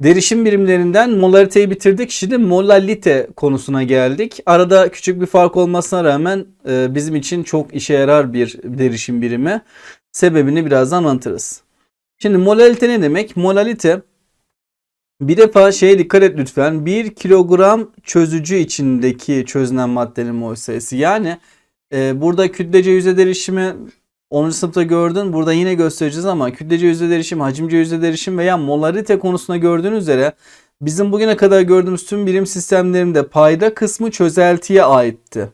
Derişim birimlerinden molariteyi bitirdik. Şimdi molalite konusuna geldik. Arada küçük bir fark olmasına rağmen e, bizim için çok işe yarar bir derişim birimi. Sebebini birazdan anlatırız. Şimdi molalite ne demek? Molalite bir defa şeye dikkat et lütfen. 1 kilogram çözücü içindeki çözünen maddenin mol sayısı. Yani e, burada kütlece yüzde derişimi 10. sınıfta gördün. Burada yine göstereceğiz ama kütlece yüzde derişim, hacimce yüzde derişim veya molarite konusunda gördüğünüz üzere bizim bugüne kadar gördüğümüz tüm birim sistemlerinde payda kısmı çözeltiye aitti.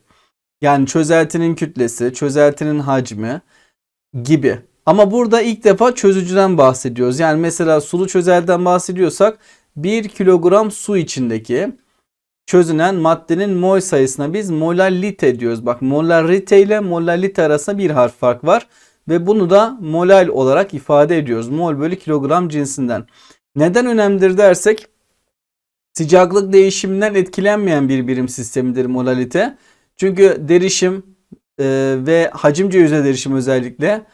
Yani çözeltinin kütlesi, çözeltinin hacmi gibi. Ama burada ilk defa çözücüden bahsediyoruz. Yani mesela sulu çözeltiden bahsediyorsak 1 kilogram su içindeki çözünen maddenin mol sayısına biz molalite diyoruz. Bak molarite ile molalite arasında bir harf fark var. Ve bunu da molal olarak ifade ediyoruz. Mol bölü kilogram cinsinden. Neden önemlidir dersek sıcaklık değişiminden etkilenmeyen bir birim sistemidir molalite. Çünkü derişim e, ve hacimce yüzey derişim özellikle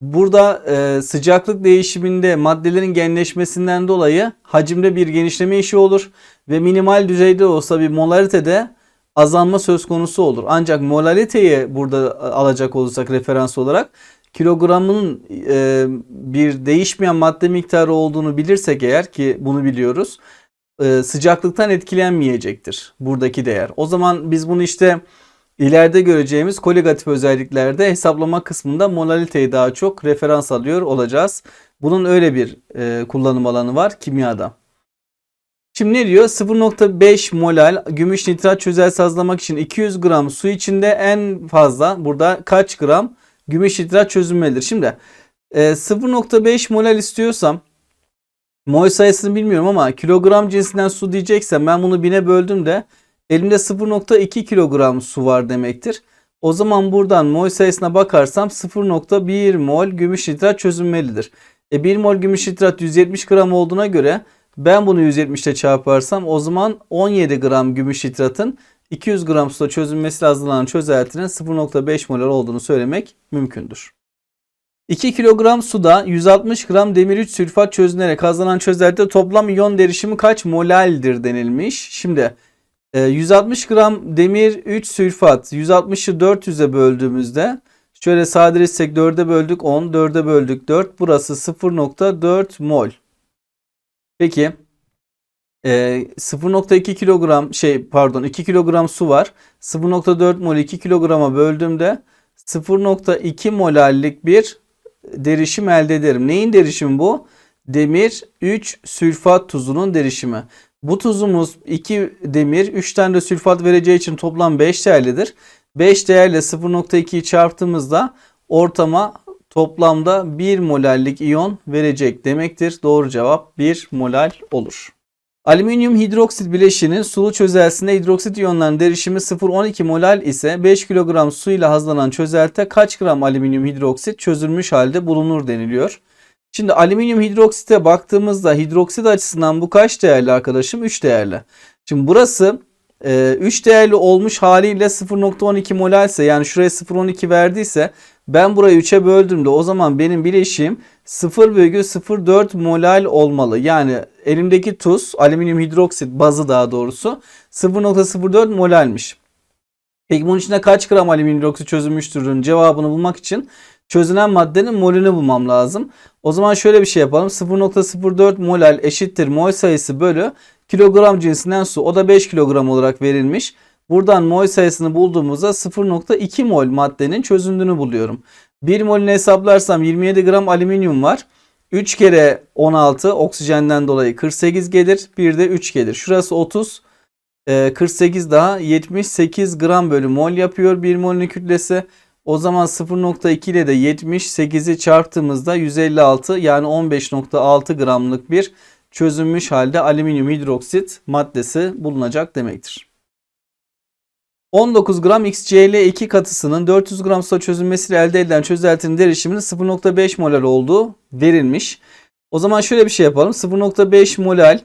Burada e, sıcaklık değişiminde maddelerin genleşmesinden dolayı hacimde bir genişleme işi olur ve minimal düzeyde olsa bir molaritede azalma söz konusu olur. Ancak molaliteyi burada alacak olursak referans olarak kilogramın e, bir değişmeyen madde miktarı olduğunu bilirsek eğer ki bunu biliyoruz e, sıcaklıktan etkilenmeyecektir buradaki değer. O zaman biz bunu işte İleride göreceğimiz koligatif özelliklerde hesaplama kısmında molaliteyi daha çok referans alıyor olacağız. Bunun öyle bir e, kullanım alanı var kimyada. Şimdi ne diyor? 0.5 molal gümüş nitrat çözel sazlamak için 200 gram su içinde en fazla burada kaç gram gümüş nitrat çözülmelidir? Şimdi e, 0.5 molal istiyorsam mol sayısını bilmiyorum ama kilogram cinsinden su diyeceksem ben bunu bine böldüm de Elimde 0.2 kilogram su var demektir. O zaman buradan mol sayısına bakarsam 0.1 mol gümüş nitrat çözünmelidir. E 1 mol gümüş nitrat 170 gram olduğuna göre ben bunu 170 ile çarparsam o zaman 17 gram gümüş nitratın 200 gram suda çözülmesi hazırlanan çözeltinin 0.5 molar olduğunu söylemek mümkündür. 2 kilogram suda 160 gram demir 3 sülfat çözünerek hazırlanan çözeltide toplam iyon derişimi kaç molaldir denilmiş. Şimdi 160 ee, gram demir 3 sülfat 160'ı 400'e böldüğümüzde şöyle sadeleşsek 4'e böldük 10 4'e böldük 4 burası 0.4 mol. Peki 0.2 e, kilogram şey pardon 2 kilogram su var. 0.4 mol 2 kilograma böldüğümde 0.2 molallik bir derişim elde ederim. Neyin derişimi bu? Demir 3 sülfat tuzunun derişimi. Bu tuzumuz 2 demir 3 tane de sülfat vereceği için toplam 5 değerlidir. 5 değerle 0.2'yi çarptığımızda ortama toplamda 1 molallik iyon verecek demektir. Doğru cevap 1 molal olur. Alüminyum hidroksit bileşiğinin sulu çözeltisinde hidroksit iyonlarının derişimi 0.12 molal ise 5 kilogram su ile hazırlanan çözeltide kaç gram alüminyum hidroksit çözülmüş halde bulunur deniliyor. Şimdi alüminyum hidroksite baktığımızda hidroksit açısından bu kaç değerli arkadaşım? 3 değerli. Şimdi burası 3 e, değerli olmuş haliyle 0.12 molalse yani şuraya 0.12 verdiyse ben burayı 3'e böldüğümde o zaman benim bileşiğim 0,04 molal olmalı. Yani elimdeki tuz alüminyum hidroksit bazı daha doğrusu 0.04 molalmiş. Peki bunun içinde kaç gram alüminyum hidroksit çözülmüştürün cevabını bulmak için çözünen maddenin molünü bulmam lazım. O zaman şöyle bir şey yapalım. 0.04 molal eşittir mol sayısı bölü kilogram cinsinden su. O da 5 kilogram olarak verilmiş. Buradan mol sayısını bulduğumuzda 0.2 mol maddenin çözündüğünü buluyorum. 1 molünü hesaplarsam 27 gram alüminyum var. 3 kere 16 oksijenden dolayı 48 gelir. Bir de 3 gelir. Şurası 30. 48 daha 78 gram bölü mol yapıyor 1 molün kütlesi. O zaman 0.2 ile de 78'i çarptığımızda 156 yani 15.6 gramlık bir çözünmüş halde alüminyum hidroksit maddesi bulunacak demektir. 19 gram XCl2 katısının 400 gram suda çözülmesiyle elde edilen çözeltinin derişiminin 0.5 molar olduğu verilmiş. O zaman şöyle bir şey yapalım. 0.5 molal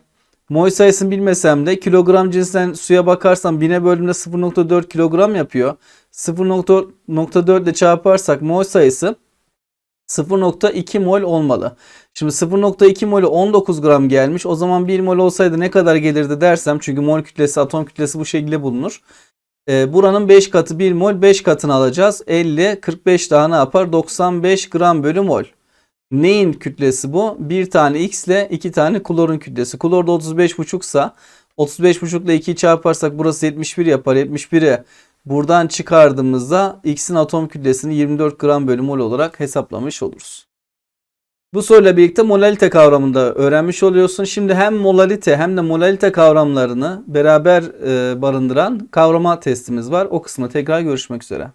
mol sayısını bilmesem de kilogram cinsinden suya bakarsam bine bölümde 0.4 kilogram yapıyor. 0.4 ile çarparsak mol sayısı 0.2 mol olmalı. Şimdi 0.2 molü 19 gram gelmiş. O zaman 1 mol olsaydı ne kadar gelirdi dersem çünkü mol kütlesi atom kütlesi bu şekilde bulunur. Ee, buranın 5 katı 1 mol 5 katını alacağız. 50 45 daha ne yapar? 95 gram bölü mol. Neyin kütlesi bu? Bir tane X ile iki tane klorun kütlesi. Klor da 35,5 sa 35,5 ile 2'yi çarparsak burası 71 yapar. 71'i buradan çıkardığımızda X'in atom kütlesini 24 gram bölü mol olarak hesaplamış oluruz. Bu soruyla birlikte molalite kavramını da öğrenmiş oluyorsun. Şimdi hem molalite hem de molalite kavramlarını beraber e, barındıran kavrama testimiz var. O kısmı tekrar görüşmek üzere.